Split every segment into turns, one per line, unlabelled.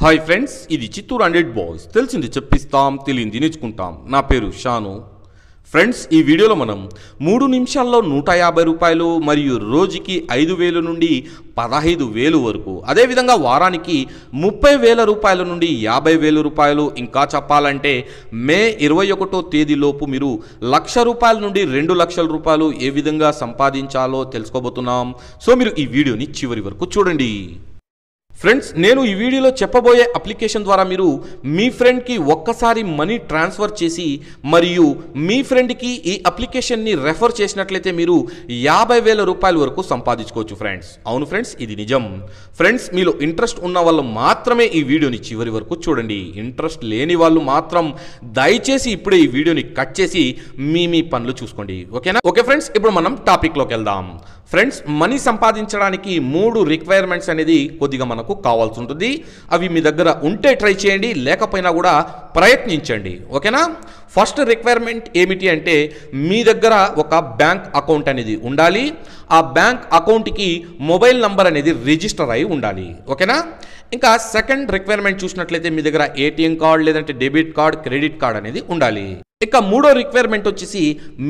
Hi friends ఇది Chittoor hundred boys. తెలిసింది చెప్పిస్తాం తెలియంది నేర్చుకుంటాం. నా పేరు షాను. ఫ్రెండ్స్ ఈ వీడియోలో మనం మూడు నిమిషాల్లో నూట యాభై రూపాయలు మరియు రోజుకి ఐదు వేలు నుండి పదహైదు వేలు వరకు అదేవిధంగా వారానికి ముప్పై వేల రూపాయల నుండి యాభై వేల రూపాయలు. ఇంకా చెప్పాలంటే మే ఇరవై ఒకటో తేదీలోపు మీరు లక్ష రూపాయల నుండి రెండు లక్షల రూపాయలు ఏ విధంగా సంపాదించాలో తెలుసుకోబోతున్నాం. సో మీరు ఈ వీడియోని చివరి వరకు చూడండి. ఫ్రెండ్స్ నేను ఈ వీడియోలో చెప్పబోయే అప్లికేషన్ ద్వారా మీరు మీ ఫ్రెండ్కి ఒక్కసారి మనీ ట్రాన్స్ఫర్ చేసి మరియు మీ ఫ్రెండ్కి ఈ అప్లికేషన్ని రెఫర్ చేసినట్లయితే మీరు యాభై వేల రూపాయల వరకు సంపాదించుకోవచ్చు ఫ్రెండ్స్ అవును ఫ్రెండ్స్ ఇది నిజం. ఫ్రెండ్స్ మీలో ఇంట్రెస్ట్ ఉన్న వాళ్ళు మాత్రమే ఈ వీడియోని చివరి వరకు చూడండి. ఇంట్రెస్ట్ లేని వాళ్ళు మాత్రం దయచేసి ఇప్పుడే ఈ వీడియోని కట్ చేసి మీ మీ పనులు చూసుకోండి. ఓకేనా ఓకే ఫ్రెండ్స్ ఇప్పుడు మనం టాపిక్లోకి వెళ్దాం. ఫ్రెండ్స్ మనీ సంపాదించడానికి మూడు రిక్వైర్మెంట్స్ అనేది కొద్దిగా మనకు కావాల్సి ఉంటుంది. అవి మీ దగ్గర ఉంటే ట్రై చేయండి లేకపోయినా కూడా ప్రయత్నించండి ఓకేనా? ఫస్ట్ రిక్వైర్మెంట్ ఏమిటి అంటే మీ దగ్గర ఒక బ్యాంక్ అకౌంట్ అనేది ఉండాలి. ఆ బ్యాంక్ అకౌంట్కి మొబైల్ నంబర్ అనేది రిజిస్టర్ అయి ఉండాలి ఓకేనా? ఇంకా సెకండ్ రిక్వైర్మెంట్ చూసినట్లయితే మీ దగ్గర ఏటీఎం కార్డ్ లేదంటే డెబిట్ కార్డ్ క్రెడిట్ కార్డ్ అనేది ఉండాలి. ఇక మూడో రిక్వైర్మెంట్ వచ్చేసి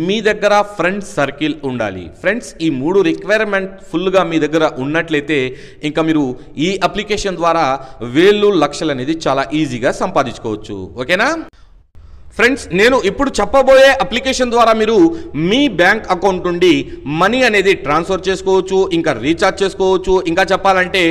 మీ దగ్గర ఫ్రెండ్స్ సర్కిల్ ఉండాలి. ఫ్రెండ్స్ ఈ మూడు రిక్వైర్మెంట్ ఫుల్గా మీ దగ్గర ఉన్నట్లయితే ఇంకా మీరు ఈ అప్లికేషన్ ద్వారా వేలు లక్షలు అనేది చాలా ఈజీగా సంపాదించుకోవచ్చు. ఓకేనా? ఫ్రెండ్స్ నేను ఇప్పుడు చెప్పబోయే అప్లికేషన్ ద్వారా మీరు మీ బ్యాంక్ అకౌంట్ నుండి మనీ అనేది ట్రాన్స్ఫర్ చేసుకోవచ్చు ఇంకా రీఛార్జ్ చేసుకోవచ్చు ఇంకా చెప్పాలంటే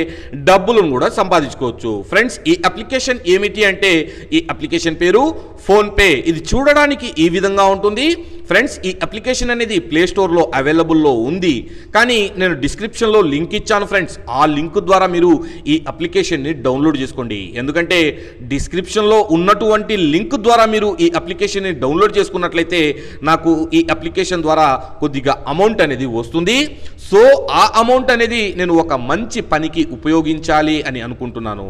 డబ్బులను కూడా సంపాదించుకోవచ్చు. ఫ్రెండ్స్ ఈ అప్లికేషన్ ఏమిటి అంటే ఈ అప్లికేషన్ పేరు ఫోన్పే. ఇది చూడడానికి ఈ విధంగా ఉంటుంది. ఫ్రెండ్స్ ఈ అప్లికేషన్ అనేది ప్లే స్టోర్లో అవైలబుల్లో ఉంది. కానీ నేను డిస్క్రిప్షన్లో లింక్ ఇచ్చాను ఫ్రెండ్స్. ఆ లింక్ ద్వారా మీరు ఈ అప్లికేషన్ని డౌన్లోడ్ చేసుకోండి. ఎందుకంటే డిస్క్రిప్షన్లో ఉన్నటువంటి లింక్ ద్వారా మీరు ఈ అప్లికేషన్ని డౌన్లోడ్ చేసుకున్నట్లయితే నాకు ఈ అప్లికేషన్ ద్వారా కొద్దిగా అమౌంట్ అనేది వస్తుంది. సో ఆ అమౌంట్ అనేది నేను ఒక మంచి పనికి ఉపయోగించాలి అని అనుకుంటున్నాను.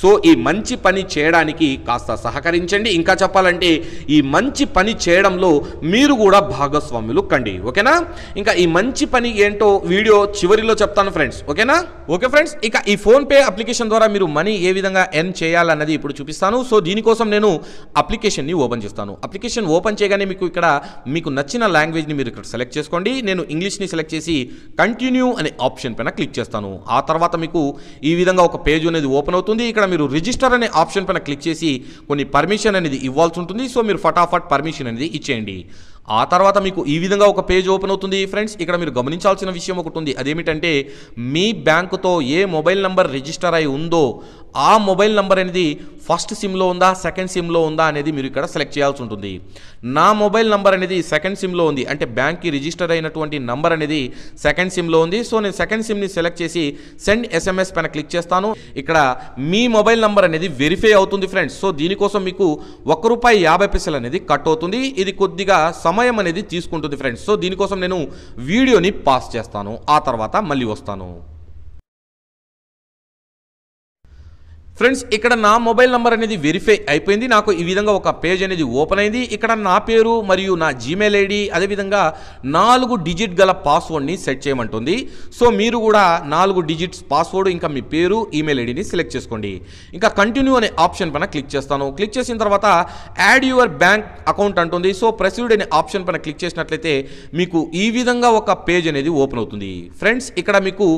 సో ఈ మంచి పని చేయడానికి కాస్త సహకరించండి. ఇంకా చెప్పాలంటే ఈ మంచి పని చేయడంలో మీరు కూడా భాగస్వాములు కండి. ఓకేనా? ఇంకా ఈ మంచి పని ఏంటో వీడియో చివరిలో చెప్తాను ఫ్రెండ్స్. ఓకేనా? ఓకే ఫ్రెండ్స్ ఇక ఈ ఫోన్ పే అప్లికేషన్ ద్వారా మీరు మనీ ఏ విధంగా ఎర్న్ చేయాలన్నది ఇప్పుడు చూపిస్తాను. సో దీనికోసం నేను అప్లికేషన్ని ఓపెన్ చేస్తాను. అప్లికేషన్ ఓపెన్ చేయగానే మీకు ఇక్కడ మీకు నచ్చిన లాంగ్వేజ్ని మీరు ఇక్కడ సెలెక్ట్ చేసుకోండి. నేను ఇంగ్లీష్ని సెలెక్ట్ చేసి కంటిన్యూ అనే ఆప్షన్ పైన క్లిక్ చేస్తాను. ఆ తర్వాత మీకు ఈ విధంగా ఒక పేజ్ అనేది ఓపెన్ అవుతుంది. ఇక్కడ మీరు రిజిస్టర్ అనే ఆప్షన్ పైన క్లిక్ చేసి కొన్ని పర్మిషన్ అనేది ఇవ్వాల్సి ఉంటుంది. సో మీరు ఫటాఫట్ పర్మిషన్ అనేది ఇచ్చేయండి. ఆ తర్వాత మీకు ఈ విధంగా ఒక పేజ్ ఓపెన్ అవుతుంది ఫ్రెండ్స్ ఇక్కడ మీరు గమనించాల్సిన విషయం ఒకటి ఉంది. అదేమిటంటే మీ బ్యాంకుతో ఏ మొబైల్ నంబర్ రిజిస్టర్ అయి ఉందో ఆ మొబైల్ నంబర్ అనేది ఫస్ట్ సిమ్లో ఉందా సెకండ్ సిమ్లో ఉందా అనేది మీరు ఇక్కడ సెలెక్ట్ చేయాల్సి ఉంటుంది. నా మొబైల్ నంబర్ అనేది సెకండ్ సిమ్లో ఉంది. అంటే బ్యాంక్కి రిజిస్టర్ అయినటువంటి నంబర్ అనేది సెకండ్ సిమ్లో ఉంది. సో నేను సెకండ్ సిమ్ని సెలెక్ట్ చేసి సెండ్ ఎస్ఎంఎస్ పైన క్లిక్ చేస్తాను. ఇక్కడ మీ మొబైల్ నంబర్ అనేది వెరిఫై అవుతుంది ఫ్రెండ్స్. సో దీనికోసం మీకు ఒక్క రూపాయి యాభై పైసలు అనేది కట్ అవుతుంది. ఇది కొద్దిగా సమయం అనేది తీసుకుంటుంది ఫ్రెండ్స్. సో దీనికోసం నేను వీడియోని పాస్ చేస్తాను. ఆ తర్వాత మళ్ళీ వస్తాను. ఫ్రెండ్స్ ఇక్కడ నా మొబైల్ నంబర్ అనేది వెరిఫై అయిపోయింది. నాకు ఈ విధంగా ఒక పేజ్ అనేది ఓపెన్ అయింది. ఇక్కడ నా పేరు మరియు నా జీమెయిల్ ఐడి అదేవిధంగా నాలుగు డిజిట్ గల పాస్వర్డ్ని సెట్ చేయమంటుంది. సో మీరు కూడా నాలుగు డిజిట్స్ పాస్వర్డ్ ఇంకా మీ పేరు ఈమెయిల్ ఐడిని సెలెక్ట్ చేసుకోండి. ఇంకా కంటిన్యూ అనే ఆప్షన్ పైన క్లిక్ చేస్తాను. క్లిక్ చేసిన తర్వాత యాడ్ యువర్ బ్యాంక్ అకౌంట్ అంటుంది. సో ప్రొసీడ్ అనే ఆప్షన్ పైన క్లిక్ చేసినట్లయితే మీకు ఈ విధంగా ఒక పేజ్ అనేది ఓపెన్ అవుతుంది. ఫ్రెండ్స్ ఇక్కడ మీకు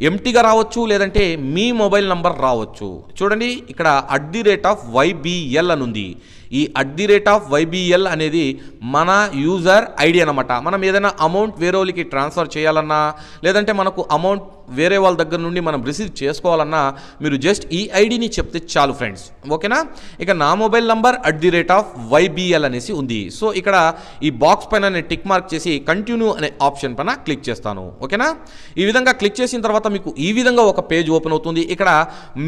ఎంటీగా రావచ్చు లేదంటే మీ మొబైల్ నంబర్ రావచ్చు. చూడండి ఇక్కడ at the rate of YBL అని ఉంది. ఈ at the rate of YBL అనేది మన యూజర్ ఐడి అనమాట మనం ఏదైనా అమౌంట్ వేరే వాళ్ళకి ట్రాన్స్ఫర్ చేయాలన్నా లేదంటే మనకు అమౌంట్ వేరే వాళ్ళ దగ్గర నుండి మనం రిసీవ్ చేసుకోవాలన్నా మీరు జస్ట్ ఈ ఐడిని చెప్తే చాలు ఫ్రెండ్స్. ఓకేనా? ఇక నా mobile number at the rate of YBL అనేసి ఉంది. సో ఇక్కడ ఈ బాక్స్ పైన నేను టిక్ మార్క్ చేసి కంటిన్యూ అనే ఆప్షన్ పైన క్లిక్ చేస్తాను. ఓకేనా? ఈ విధంగా క్లిక్ చేసిన తర్వాత మీకు ఈ విధంగా ఒక పేజ్ ఓపెన్ అవుతుంది. ఇక్కడ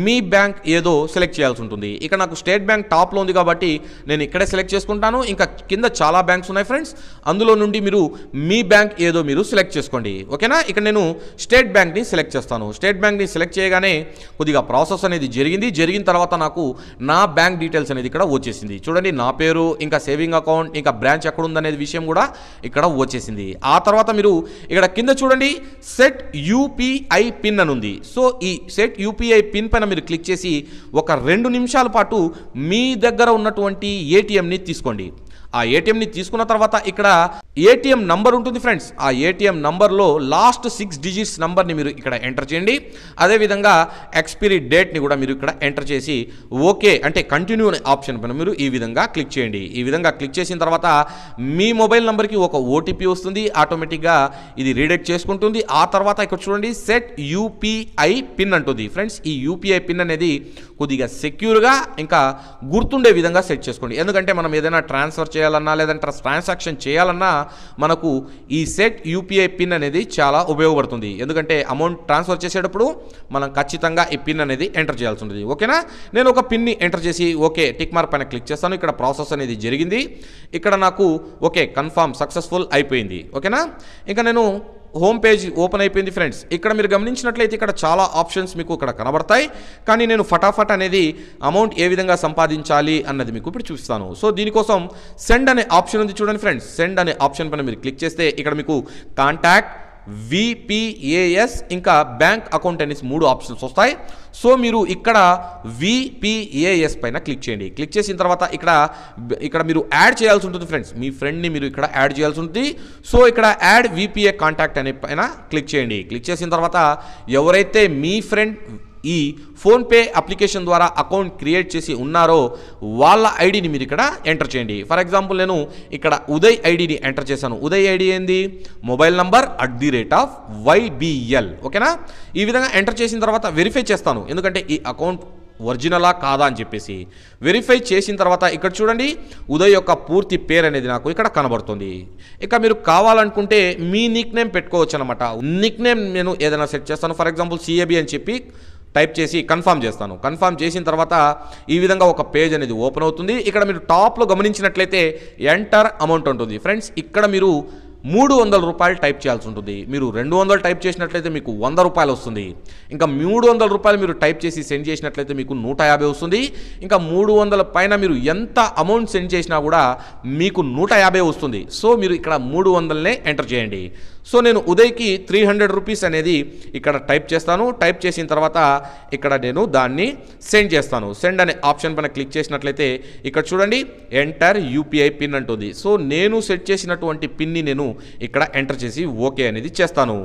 మీ బ్యాంక్ ఏదో సెలెక్ట్ చేయాల్సి ఉంటుంది. ఇక్కడ నాకు స్టేట్ బ్యాంక్ టాప్లో ఉంది కాబట్టి నేను ఇక్కడే సెలెక్ట్ చేసుకుంటాను. ఇంకా కింద చాలా బ్యాంక్స్ ఉన్నాయి ఫ్రెండ్స్. అందులో నుండి మీరు మీ బ్యాంక్ ఏదో మీరు సెలెక్ట్ చేసుకోండి. ఓకేనా? ఇక్కడ నేను స్టేట్ బ్యాంక్ని సెలెక్ట్ చేస్తాను. స్టేట్ బ్యాంక్ని సెలెక్ట్ చేయగానే కొద్దిగా ప్రాసెస్ అనేది జరిగింది. జరిగిన తర్వాత నాకు నా బ్యాంక్ డీటెయిల్స్ అనేది ఇక్కడ వచ్చేసింది. చూడండి నా పేరు ఇంకా సేవింగ్ అకౌంట్ ఇంకా బ్రాంచ్ ఎక్కడ ఉందనేది విషయం కూడా ఇక్కడ వచ్చేసింది. ఆ తర్వాత మీరు ఇక్కడ కింద చూడండి సెట్ యూపీఐ పిన్ అని ఉంది. సో ఈ సెట్ యూపీఐ పిన్ పైన మీరు క్లిక్ చేసి ఒక రెండు నిమిషాల పాటు మీ దగ్గర ఉన్నటువంటి ఏటీఎంని తీసుకోండి. ఆ ఏటీఎంని తీసుకున్న తర్వాత ఇక్కడ ఏటీఎం నంబర్ ఉంటుంది ఫ్రెండ్స్. ఆ ఏటీఎం నంబర్లో లాస్ట్ సిక్స్ డిజిట్స్ నంబర్ని మీరు ఇక్కడ ఎంటర్ చేయండి. అదేవిధంగా ఎక్స్పైరీ డేట్ని కూడా మీరు ఇక్కడ ఎంటర్ చేసి ఓకే అంటే కంటిన్యూ అనే ఆప్షన్ పైన మీరు ఈ విధంగా క్లిక్ చేయండి. ఈ విధంగా క్లిక్ చేసిన తర్వాత మీ మొబైల్ నెంబర్కి ఒక ఓటీపీ వస్తుంది. ఆటోమేటిక్గా ఇది రీడెక్ట్ చేసుకుంటుంది. ఆ తర్వాత ఇక్కడ చూడండి సెట్ యూపీఐ పిన్ అంటుంది. ఫ్రెండ్స్ ఈ యూపీఐ పిన్ అనేది కొద్దిగా సెక్యూర్గా ఇంకా గుర్తుండే విధంగా సెట్ చేసుకోండి. ఎందుకంటే మనం ఏదైనా ట్రాన్స్ఫర్ చేయాలన్నా లేదంటే ట్రాన్సాక్షన్ చేయాలన్నా మనకు ఈ సెట్ యూపీఐ పిన్ అనేది చాలా ఉపయోగపడుతుంది. ఎందుకంటే అమౌంట్ ట్రాన్స్ఫర్ చేసేటప్పుడు మనం ఖచ్చితంగా ఈ పిన్ అనేది ఎంటర్ చేయాల్సి ఉంటుంది. ఓకేనా? నేను ఒక పిన్ని ఎంటర్ చేసి ఓకే టిక్ మార్క్ పైన క్లిక్ చేస్తాను. ఇక్కడ ప్రాసెస్ అనేది జరిగింది. ఇక్కడ నాకు ఓకే కన్ఫామ్ సక్సెస్ఫుల్ అయిపోయింది. ఓకేనా? ఇంకా నేను హోమ్ పేజ్ ఓపెన్ అయిపోయింది ఫ్రెండ్స్. ఇక్కడ మీరు గమనించినట్లయితే ఇక్కడ చాలా ఆప్షన్స్ మీకు ఇక్కడ కనబడతాయి. కానీ నేను ఫటాఫట్ అనేది అమౌంట్ ఏ విధంగా సంపాదించాలి అన్నది మీకు ఇప్పుడు చూపిస్తాను. సో దీనికోసం సెండ్ అనే ఆప్షన్ ఉంది చూడండి ఫ్రెండ్స్. సెండ్ అనే ఆప్షన్ పైన మీరు క్లిక్ చేస్తే ఇక్కడ మీకు కాంటాక్ట్ విపిఏఎస్ ఇంకా బ్యాంక్ అకౌంట్ అనేసి మూడు ఆప్షన్స్ వస్తాయి. సో మీరు ఇక్కడ విపిఏఎస్ పైన క్లిక్ చేయండి. క్లిక్ చేసిన తర్వాత ఇక్కడ ఇక్కడ మీరు యాడ్ చేయాల్సి ఉంటుంది ఫ్రెండ్స్ మీ ఫ్రెండ్ని మీరు ఇక్కడ యాడ్ చేయాల్సి ఉంటుంది. సో ఇక్కడ యాడ్ విపిఏ కాంటాక్ట్ అనే పైన క్లిక్ చేయండి. క్లిక్ చేసిన తర్వాత ఎవరైతే మీ ఫ్రెండ్ ఈ ఫోన్పే అప్లికేషన్ ద్వారా అకౌంట్ క్రియేట్ చేసి ఉన్నారో వాళ్ళ ఐడిని మీరు ఇక్కడ ఎంటర్ చేయండి. ఫర్ ఎగ్జాంపుల్ నేను ఇక్కడ ఉదయ్ ఐడిని ఎంటర్ చేశాను. ఉదయ్ ఐడి ఏంది? Mobile number at the rate of YBL ఓకేనా? ఈ విధంగా ఎంటర్ చేసిన తర్వాత వెరిఫై చేస్తాను. ఎందుకంటే ఈ అకౌంట్ ఒరిజినలా కాదా అని చెప్పేసి. వెరిఫై చేసిన తర్వాత ఇక్కడ చూడండి ఉదయ్ యొక్క పూర్తి పేరు అనేది నాకు ఇక్కడ కనబడుతుంది. ఇక మీరు కావాలనుకుంటే మీ నిక్ నేమ్ పెట్టుకోవచ్చు అనమాట నిక్ నేమ్ నేను ఏదైనా సెట్ చేస్తాను. ఫర్ ఎగ్జాంపుల్ సిఏబి అని చెప్పి టైప్ చేసి కన్ఫామ్ చేస్తాను. కన్ఫామ్ చేసిన తర్వాత ఈ విధంగా ఒక పేజ్ అనేది ఓపెన్ అవుతుంది. ఇక్కడ మీరు టాప్లో గమనించినట్లయితే ఎంటర్ అమౌంట్ ఉంటుంది. ఫ్రెండ్స్ ఇక్కడ మీరు మూడు వందల రూపాయలు టైప్ చేయాల్సి ఉంటుంది. మీరు రెండు వందలు టైప్ చేసినట్లయితే మీకు వంద రూపాయలు వస్తుంది. ఇంకా మూడు వందల రూపాయలు మీరు టైప్ చేసి సెండ్ చేసినట్లయితే మీకు నూట యాభై వస్తుంది. ఇంకా మూడు వందల పైన మీరు ఎంత అమౌంట్ సెండ్ చేసినా కూడా మీకు నూట యాభై వస్తుంది. సో మీరు ఇక్కడ మూడు వందలనే ఎంటర్ చేయండి. సో నేను ఉదయ్కి త్రీ హండ్రెడ్ రూపీస్ అనేది ఇక్కడ టైప్ చేస్తాను. టైప్ చేసిన తర్వాత ఇక్కడ నేను దాన్ని సెండ్ చేస్తాను. సెండ్ అనే ఆప్షన్ పైన క్లిక్ చేసినట్లయితే ఇక్కడ చూడండి ఎంటర్ యూపీఐ పిన్ అంటుంది. సో నేను సెట్ చేసినటువంటి పిన్ని నేను ఇక్కడ ఎంటర్ చేసి ఓకే అనేది చేస్తాను.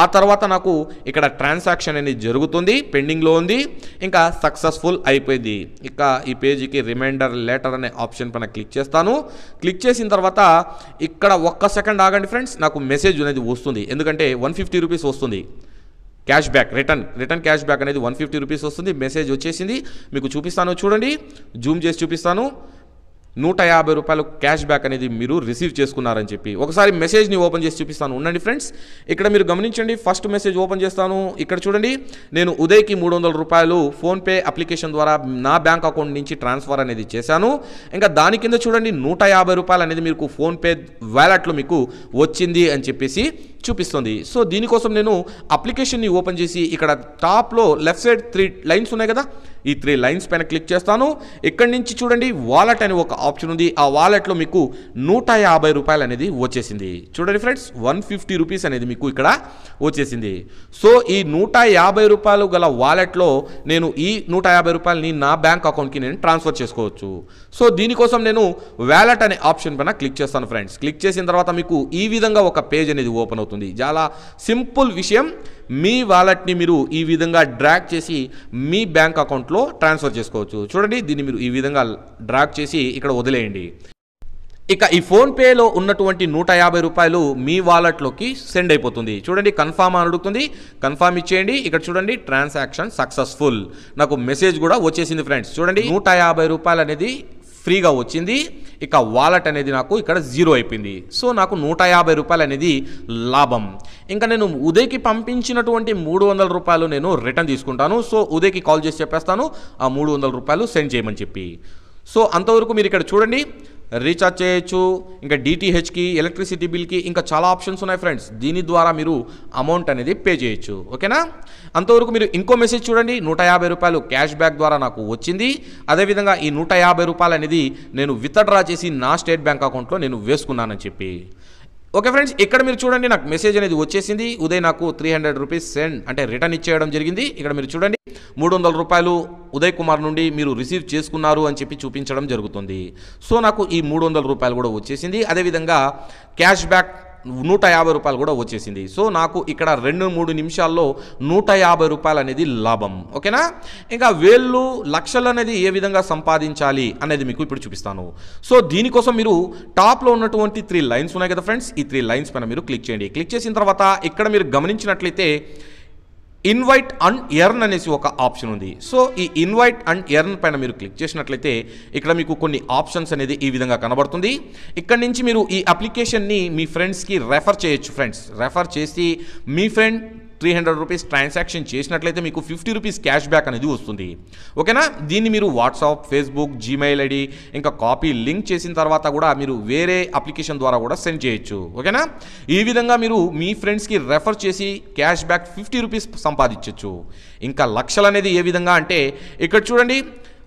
ఆ తర్వాత నాకు ఇక్కడ ట్రాన్సాక్షన్ అనేది జరుగుతుంది పెండింగ్లో ఉంది. ఇంకా సక్సెస్ఫుల్ అయిపోయింది. ఇక ఈ పేజీకి రిమైండర్ లెటర్ అనే ఆప్షన్ పైన క్లిక్ చేస్తాను. క్లిక్ చేసిన తర్వాత ఇక్కడ ఒక్క సెకండ్ ఆగండి ఫ్రెండ్స్ నాకు మెసేజ్ అనేది వస్తుంది. ఎందుకంటే వన్ ఫిఫ్టీ రూపీస్ వస్తుంది. Cash back return return cash back అనేది వన్ ఫిఫ్టీ రూపీస్ వస్తుంది. మెసేజ్ వచ్చేసింది. మీకు చూపిస్తాను చూడండి. జూమ్ చేసి చూపిస్తాను. నూట యాభై రూపాయలు క్యాష్ బ్యాక్ అనేది మీరు రిసీవ్ చేసుకున్నారని చెప్పి ఒకసారి మెసేజ్ని ఓపెన్ చేసి చూపిస్తాను. ఉండండి ఫ్రెండ్స్ ఇక్కడ మీరు గమనించండి. ఫస్ట్ మెసేజ్ ఓపెన్ చేస్తాను. ఇక్కడ చూడండి నేను ఉదయ్కి మూడు వందల రూపాయలు ఫోన్పే అప్లికేషన్ ద్వారా నా బ్యాంక్ అకౌంట్ నుంచి ట్రాన్స్ఫర్ అనేది చేశాను. ఇంకా దాని కింద చూడండి నూట యాభై రూపాయలు అనేది మీకు ఫోన్పే వ్యాలెట్లో మీకు వచ్చింది అని చెప్పేసి చూపిస్తుంది. సో దీనికోసం నేను అప్లికేషన్ని ఓపెన్ చేసి ఇక్కడ టాప్లో లెఫ్ట్ సైడ్ త్రీ లైన్స్ ఉన్నాయి కదా? ఈ త్రీ లైన్స్ పైన క్లిక్ చేస్తాను. ఇక్కడి నుంచి చూడండి వాలెట్ అని ఒక ఆప్షన్ ఉంది. ఆ వాలెట్లో మీకు నూట యాభై రూపాయలు అనేది వచ్చేసింది. చూడండి ఫ్రెండ్స్ వన్ ఫిఫ్టీ రూపీస్ అనేది మీకు ఇక్కడ వచ్చేసింది. సో ఈ నూట యాభై రూపాయలు గల వాలెట్లో నేను ఈ నూట యాభై రూపాయలని నా బ్యాంక్ అకౌంట్కి నేను ట్రాన్స్ఫర్ చేసుకోవచ్చు. సో దీనికోసం నేను వ్యాలెట్ అనే ఆప్షన్ పైన క్లిక్ చేస్తాను ఫ్రెండ్స్. క్లిక్ చేసిన తర్వాత మీకు ఈ విధంగా ఒక పేజ్ అనేది ఓపెన్ అవుతుంది. చాలా సింపుల్ విషయం మీ వాలెట్ని మీరు ఈ విధంగా డ్రాగ్ చేసి మీ బ్యాంక్ అకౌంట్లో ట్రాన్స్ఫర్ చేసుకోవచ్చు. చూడండి దీన్ని మీరు ఈ విధంగా డ్రాగ్ చేసి ఇక్కడ వదిలేయండి. ఇక ఈ ఫోన్పేలో ఉన్నటువంటి నూట యాభై రూపాయలు మీ వాలెట్లోకి సెండ్ అయిపోతుంది. చూడండి కన్ఫామ్ అని అడుగుతుంది. కన్ఫామ్ ఇచ్చేయండి. ఇక్కడ చూడండి ట్రాన్సాక్షన్ సక్సెస్ఫుల్. నాకు మెసేజ్ కూడా వచ్చేసింది ఫ్రెండ్స్. చూడండి నూట యాభై రూపాయలు అనేది ఫ్రీగా వచ్చింది. ఇక వాలెట్ అనేది నాకు ఇక్కడ జీరో అయిపోయింది. సో నాకు నూట యాభై రూపాయలు అనేది లాభం. ఇంకా నేను ఉదయ్కి పంపించినటువంటి మూడు వందల రూపాయలు నేను రిటర్న్ తీసుకుంటాను. సో ఉదయ్కి కాల్ చేసి చెప్పేస్తాను ఆ మూడు వందల రూపాయలు సెండ్ చేయమని చెప్పి. సో అంతవరకు మీరు ఇక్కడ చూడండి రీఛార్జ్ చేయొచ్చు ఇంకా డిటిహెచ్కి ఎలక్ట్రిసిటీ బిల్కి ఇంకా చాలా ఆప్షన్స్ ఉన్నాయి ఫ్రెండ్స్ దీని ద్వారా మీరు అమౌంట్ అనేది పే చేయొచ్చు. ఓకేనా అంతవరకు మీరు ఇంకో మెసేజ్ చూడండి. నూట యాభై రూపాయలు క్యాష్ బ్యాక్ ద్వారా నాకు వచ్చింది. అదేవిధంగా ఈ నూట యాభై రూపాయలు అనేది నేను విత్డ్రా చేసి నా స్టేట్ బ్యాంక్ అకౌంట్లో నేను వేసుకున్నానని చెప్పి. ఓకే ఫ్రెండ్స్ ఇక్కడ మీరు చూడండి నాకు మెసేజ్ అనేది వచ్చేసింది. ఉదయ్ నాకు త్రీ హండ్రెడ్ రూపీస్ సెండ్ అంటే రిటర్న్ ఇచ్చేయడం జరిగింది. ఇక్కడ మీరు చూడండి మూడు వందల రూపాయలు ఉదయ్ కుమార్ నుండి మీరు రిసీవ్ చేసుకున్నారు అని చెప్పి చూపించడం జరుగుతుంది. సో నాకు ఈ మూడు వందల రూపాయలు కూడా వచ్చేసింది. అదేవిధంగా క్యాష్ బ్యాక్ నూట యాభై రూపాయలు కూడా వచ్చేసింది. సో నాకు ఇక్కడ రెండు మూడు నిమిషాల్లో నూట యాభై రూపాయలు అనేది లాభం. ఓకేనా? ఇంకా వేళ్ళు లక్షలు అనేది ఏ విధంగా సంపాదించాలి అనేది మీకు ఇప్పుడు చూపిస్తాను. సో దీనికోసం మీరు టాప్లో ఉన్నటువంటి త్రీ లైన్స్ ఉన్నాయి కదా ఫ్రెండ్స్? ఈ త్రీ లైన్స్ పైన మీరు క్లిక్ చేయండి. క్లిక్ చేసిన తర్వాత ఇక్కడ మీరు గమనించినట్లయితే ఇన్వైట్ అండ్ ఎర్న్ అనేసి ఒక ఆప్షన్ ఉంది. సో ఈ ఇన్వైట్ అండ్ ఎర్న్ పైన మీరు క్లిక్ చేసినట్లయితే ఇక్కడ మీకు కొన్ని ఆప్షన్స్ అనేది ఈ విధంగా కనబడుతుంది. ఇక్కడ నుంచి మీరు ఈ అప్లికేషన్ని మీ ఫ్రెండ్స్కి రెఫర్ చేయొచ్చు ఫ్రెండ్స్ రెఫర్ చేసి మీ friend three hundred rupees transaction చేసినట్లయితే మీకు ఫిఫ్టీ రూపీస్ క్యాష్ బ్యాక్ అనేది వస్తుంది. ఓకేనా? దీన్ని మీరు వాట్సాప్ ఫేస్బుక్ జీమెయిల్ ఐడి ఇంకా కాపీ లింక్ చేసిన తర్వాత కూడా మీరు వేరే అప్లికేషన్ ద్వారా కూడా సెండ్ చేయొచ్చు. ఓకేనా? ఈ విధంగా మీరు మీ ఫ్రెండ్స్కి రెఫర్ చేసి క్యాష్ బ్యాక్ ఫిఫ్టీ రూపీస్ సంపాదించవచ్చు ఇంకా లక్షలు అనేది ఏ విధంగా అంటే ఇక్కడ చూడండి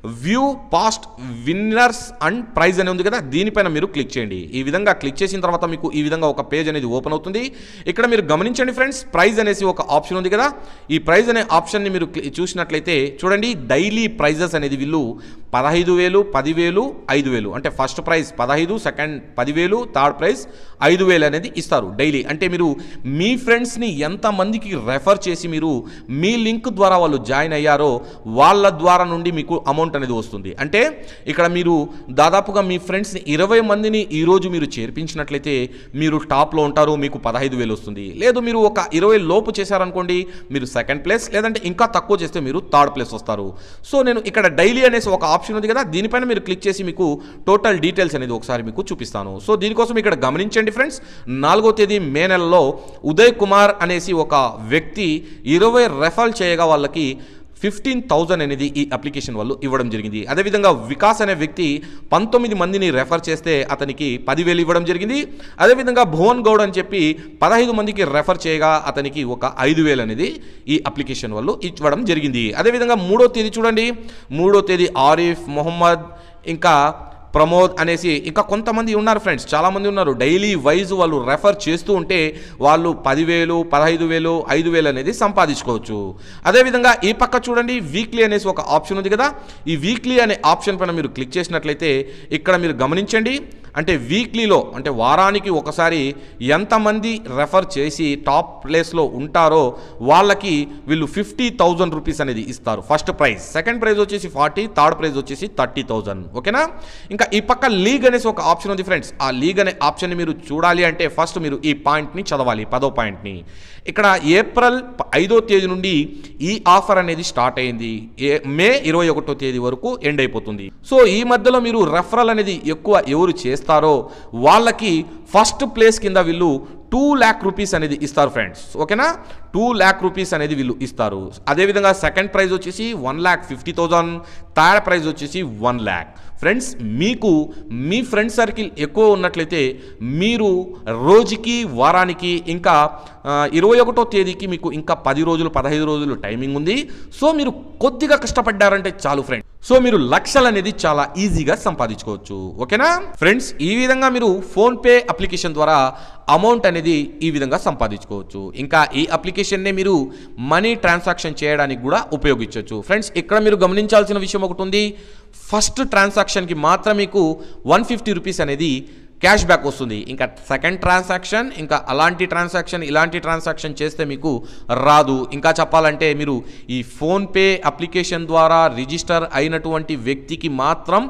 view past winners and prize అని ఉంది కదా దీనిపైన మీరు క్లిక్ చేయండి. ఈ విధంగా క్లిక్ చేసిన తర్వాత మీకు ఈ విధంగా ఒక పేజ్ అనేది ఓపెన్ అవుతుంది. ఇక్కడ మీరు గమనించండి ఫ్రెండ్స్ ప్రైజ్ అనేసి ఒక ఆప్షన్ ఉంది కదా. ఈ ప్రైజ్ అనే ఆప్షన్ని మీరు క్లి- చూసినట్లయితే చూడండి డైలీ ప్రైజెస్ అనేది వీళ్ళు పదహైదు వేలు పదివేలు ఐదు వేలు. అంటే ఫస్ట్ ప్రైజ్ పదహైదు సెకండ్ పదివేలు థర్డ్ ప్రైజ్ ఐదు వేలు అనేది ఇస్తారు డైలీ. అంటే మీరు మీ ఫ్రెండ్స్ని ఎంతమందికి రెఫర్ చేసి మీరు మీ లింక్ ద్వారా వాళ్ళు జాయిన్ అయ్యారో వాళ్ళ ద్వారా నుండి మీకు అమౌంట్ అనేది వస్తుంది. అంటే ఇక్కడ మీరు దాదాపుగా మీ ఫ్రెండ్స్ని ఇరవై మందిని ఈరోజు మీరు చేర్పించినట్లయితే మీరు టాప్లో ఉంటారు మీకు పదహైదు వేలు వస్తుంది. లేదు మీరు ఒక ఇరవై లోపు చేశారనుకోండి మీరు సెకండ్ ప్లేస్ లేదంటే ఇంకా తక్కువ చేస్తే మీరు థర్డ్ ప్లేస్ వస్తారు. సో నేను ఇక్కడ డైలీ అనేసి ఒక ఆప్షన్ ఉంది కదా దీనిపైన మీరు క్లిక్ చేసి మీకు టోటల్ డీటెయిల్స్ అనేది ఒకసారి మీకు చూపిస్తాను. సో దీనికోసం ఇక్కడ గమనించండి ఫ్రెండ్స్ నాలుగో తేదీ మే నెలలో ఉదయ్ కుమార్ అనేసి ఒక వ్యక్తి ఇరవై రెఫర్ చేయగా వాళ్ళకి ఫిఫ్టీన్ థౌజండ్ అనేది ఈ అప్లికేషన్ వాళ్ళు ఇవ్వడం జరిగింది. అదేవిధంగా వికాస్ అనే వ్యక్తి పంతొమ్మిది మందిని రెఫర్ చేస్తే అతనికి పదివేలు ఇవ్వడం జరిగింది. అదేవిధంగా భువన్ గౌడ్ అని చెప్పి పదహైదు మందికి రెఫర్ చేయగా అతనికి ఒక ఐదు వేలు అనేది ఈ అప్లికేషన్ వాళ్ళు ఇవ్వడం జరిగింది. అదేవిధంగా మూడో తేదీ చూడండి. మూడో తేదీ ఆరిఫ్ మొహమ్మద్ ఇంకా ప్రమోద్ అనేసి ఇంకా కొంతమంది ఉన్నారు ఫ్రెండ్స్ చాలామంది ఉన్నారు. డైలీ వైజ్ వాళ్ళు రెఫర్ చేస్తూ ఉంటే వాళ్ళు పదివేలు పదహైదు వేలు ఐదు వేలు అనేది సంపాదించుకోవచ్చు. అదేవిధంగా ఈ పక్క చూడండి వీక్లీ అనేసి ఒక ఆప్షన్ ఉంది కదా. ఈ వీక్లీ అనే ఆప్షన్ పైన మీరు క్లిక్ చేసినట్లయితే ఇక్కడ మీరు గమనించండి. అంటే వీక్లీలో అంటే వారానికి ఒకసారి ఎంతమంది రెఫర్ చేసి టాప్ ప్లేస్లో ఉంటారో వాళ్ళకి వీళ్ళు ఫిఫ్టీ థౌజండ్ రూపీస్ అనేది ఇస్తారు ఫస్ట్ ప్రైజ్. సెకండ్ ప్రైజ్ వచ్చేసి ఫార్టీ థర్డ్ ప్రైజ్ వచ్చేసి థర్టీ థౌజండ్. ఓకేనా? ఇంకా ఈ పక్క లీగ్ అనేసి ఒక ఆప్షన్ ఉంది ఫ్రెండ్స్. ఆ లీగ్ అనే ఆప్షన్ మీరు చూడాలి అంటే ఫస్ట్ మీరు ఈ పాయింట్ని చదవాలి పదో పాయింట్ని. ఇక్కడ ఏప్రిల్ ఐదో తేదీ నుండి ఈ ఆఫర్ అనేది స్టార్ట్ అయింది. ఏ మే ఇరవై ఒకటో తేదీ వరకు ఎండ్ అయిపోతుంది. సో ఈ మధ్యలో మీరు రెఫరల్ అనేది ఎక్కువ ఎవరు చేస్తారు? వాళ్ళకి ఫస్ట్ ప్లేస్ కింద వీళ్ళు టూ ల్యాక్ రూపీస్ అనేది ఇస్తారు ఫ్రెండ్స్. ఓకేనా? టూ ల్యాక్ రూపీస్ అనేది వీళ్ళు ఇస్తారు. అదేవిధంగా సెకండ్ ప్రైజ్ వచ్చేసి one lakh fifty thousand. Third prize వచ్చేసి వన్ ల్యాక్. ఫ్రెండ్స్ మీకు మీ ఫ్రెండ్ సర్కిల్ ఎక్కువ ఉన్నట్లయితే మీరు రోజుకి వారానికి ఇంకా ఇరవై ఒకటో తేదీకి మీకు ఇంకా పది రోజులు పదహైదు రోజులు టైమింగ్ ఉంది. సో మీరు కొద్దిగా కష్టపడ్డారంటే చాలు ఫ్రెండ్స్. సో మీరు లక్షలు అనేది చాలా ఈజీగా సంపాదించుకోవచ్చు. ఓకేనా? ఫ్రెండ్స్ ఈ విధంగా మీరు ఫోన్పే అప్లికేషన్ ద్వారా అమౌంట్ అనేది ఈ విధంగా సంపాదించుకోవచ్చు. ఇంకా ఈ అప్లికేషన్నే మీరు మనీ ట్రాన్సాక్షన్ చేయడానికి కూడా ఉపయోగించవచ్చు. ఫ్రెండ్స్ ఇక్కడ మీరు గమనించాల్సిన విషయం ఒకటి ఉంది. ఫస్ట్ ట్రాన్సాక్షన్కి మాత్రం మీకు వన్ ఫిఫ్టీ రూపీస్ అనేది క్యాష్ బ్యాక్ వస్తుంది. ఇంకా సెకండ్ ట్రాన్సాక్షన్ ఇంకా అలాంటి ట్రాన్సాక్షన్ ఇలాంటి ట్రాన్సాక్షన్ చేస్తే మీకు రాదు. ఇంకా చెప్పాలంటే మీరు ఈ ఫోన్పే అప్లికేషన్ ద్వారా రిజిస్టర్ అయినటువంటి వ్యక్తికి మాత్రం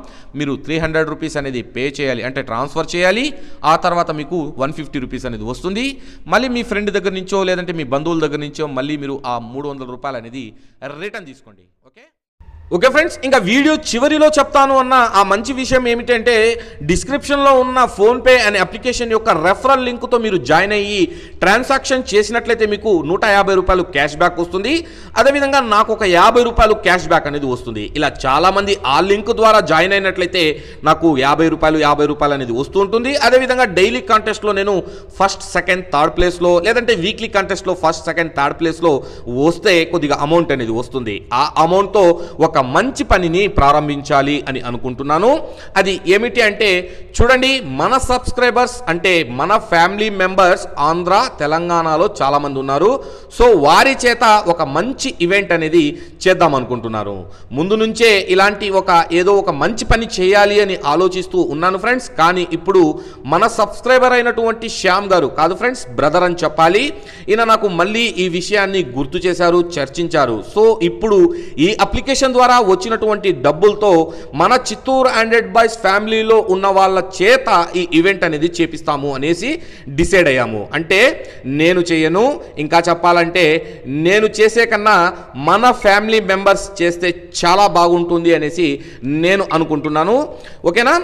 మీరు త్రీ హండ్రెడ్ రూపీస్ అనేది పే చేయాలి. అంటే ట్రాన్స్ఫర్ చేయాలి. ఆ తర్వాత మీకు వన్ ఫిఫ్టీ రూపీస్ అనేది వస్తుంది. మళ్ళీ మీ ఫ్రెండ్ దగ్గర నుంచో లేదంటే మీ బంధువుల దగ్గర నుంచో మళ్ళీ మీరు ఆ మూడు వందల రూపాయలు అనేది రిటర్న్ తీసుకోండి. ఓకే ఓకే ఫ్రెండ్స్ ఇంకా వీడియో చివరిలో చెప్తాను అన్న ఆ మంచి విషయం ఏమిటంటే డిస్క్రిప్షన్లో ఉన్న ఫోన్పే అనే అప్లికేషన్ యొక్క రెఫరల్ లింక్తో మీరు జాయిన్ అయ్యి ట్రాన్సాక్షన్ చేసినట్లయితే మీకు నూట యాభై రూపాయలు క్యాష్ బ్యాక్ వస్తుంది. అదేవిధంగా నాకు ఒక యాభై రూపాయలు క్యాష్ బ్యాక్ అనేది వస్తుంది. ఇలా చాలామంది ఆ లింక్ ద్వారా జాయిన్ అయినట్లయితే నాకు యాభై రూపాయలు యాభై రూపాయలు అనేది వస్తూ ఉంటుంది. అదేవిధంగా డైలీ కాంటెస్ట్లో నేను ఫస్ట్ సెకండ్ థర్డ్ ప్లేస్లో లేదంటే వీక్లీ కాంటెస్ట్లో ఫస్ట్ సెకండ్ థర్డ్ ప్లేస్లో వస్తే కొద్దిగా అమౌంట్ అనేది వస్తుంది. ఆ అమౌంట్తో ఒక మంచి పనిని ప్రారంభించాలి అని అనుకుంటున్నాను. అది ఏమిటి అంటే చూడండి మన సబ్స్క్రైబర్స్ అంటే మన ఫ్యామిలీ మెంబర్స్ ఆంధ్ర తెలంగాణలో చాలామంది ఉన్నారు. సో వారి చేత ఒక మంచి ఈవెంట్ అనేది చేద్దాం అనుకుంటున్నారు. ముందు నుంచే ఇలాంటి ఒక ఏదో ఒక మంచి పని చేయాలి అని ఆలోచిస్తూ ఉన్నాను ఫ్రెండ్స్. కానీ ఇప్పుడు మన సబ్స్క్రైబర్ అయినటువంటి శ్యామ్ గారు కాదు ఫ్రెండ్స్ బ్రదర్ అని చెప్పాలి. ఈయన నాకు మళ్ళీ ఈ విషయాన్ని గుర్తు చేశారు చర్చించారు. సో ఇప్పుడు ఈ అప్లికేషన్ ద్వారా వచ్చినటువంటి డబ్బులతో మన చిత్తూరు ఆండ్రాయిడ్ బాయ్స్ ఫ్యామిలీలో ఉన్న వాళ్ళ చేత ఈ ఈవెంట్ అనేది చేపిస్తాము అనేసి డిసైడ్ అయ్యాము. అంటే నేను చేయను ఇంకా చెప్పాలంటే నేను చేసే కన్నా మన ఫ్యామిలీ మెంబర్స్ చేస్తే చాలా బాగుంటుంది అనేసి నేను అనుకుంటున్నాను. ఓకేనా?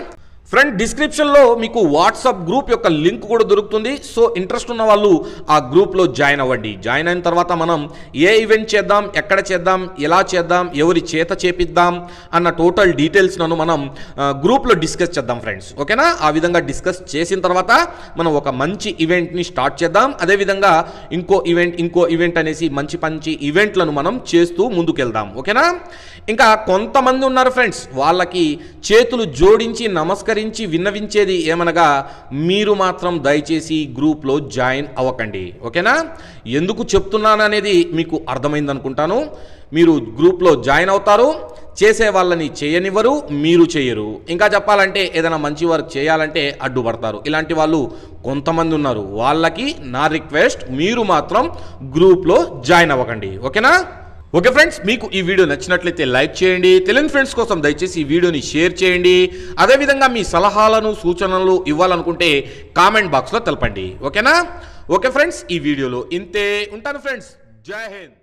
ఫ్రెండ్ డిస్క్రిప్షన్లో మీకు వాట్సాప్ గ్రూప్ యొక్క లింక్ కూడా దొరుకుతుంది. సో ఇంట్రెస్ట్ ఉన్న వాళ్ళు ఆ గ్రూప్లో జాయిన్ అవ్వండి. జాయిన్ అయిన తర్వాత మనం ఏ ఈవెంట్ చేద్దాం ఎక్కడ చేద్దాం ఎలా చేద్దాం ఎవరి చేత చేపిద్దాం అన్న టోటల్ డీటెయిల్స్ నన్ను మనం గ్రూప్లో డిస్కస్ చేద్దాం ఫ్రెండ్స్ ఓకేనా ఆ విధంగా డిస్కస్ చేసిన తర్వాత మనం ఒక మంచి ఈవెంట్ని స్టార్ట్ చేద్దాం. అదేవిధంగా ఇంకో ఈవెంట్ ఇంకో ఈవెంట్ అనేసి మంచి మంచి ఈవెంట్లను మనం చేస్తూ ముందుకెళ్దాం. ఓకేనా ఇంకా కొంతమంది ఉన్నారు ఫ్రెండ్స్ వాళ్ళకి చేతులు జోడించి నమస్కరించి విన్నవించేది ఏమనగా మీరు మాత్రం దయచేసి గ్రూప్లో జాయిన్ అవ్వకండి. ఓకేనా? ఎందుకు చెప్తున్నాను అనేది మీకు అర్థమైందనుకుంటాను. మీరు గ్రూప్లో జాయిన్ అవుతారు చేసే వాళ్ళని చేయనివ్వరు మీరు చేయరు. ఇంకా చెప్పాలంటే ఏదైనా మంచి వర్క్ చేయాలంటే అడ్డుపడతారు ఇలాంటి వాళ్ళు కొంతమంది ఉన్నారు. వాళ్ళకి నా రిక్వెస్ట్ మీరు మాత్రం గ్రూప్లో జాయిన్ అవ్వకండి. ఓకేనా? ఓకే ఫ్రెండ్స్ మీకు ఈ వీడియో నచ్చినట్లయితే లైక్ చేయండి తెలియని ఫ్రెండ్స్ కోసం దయచేసి ఈ వీడియోని షేర్ చేయండి. అదేవిధంగా మీ సలహాలను సూచనలు ఇవ్వాలనుకుంటే కామెంట్ బాక్స్లో తెలపండి. ఓకేనా? ఓకే ఫ్రెండ్స్ ఈ వీడియోలో ఇంతే. ఉంటాను ఫ్రెండ్స్. జై హింద్.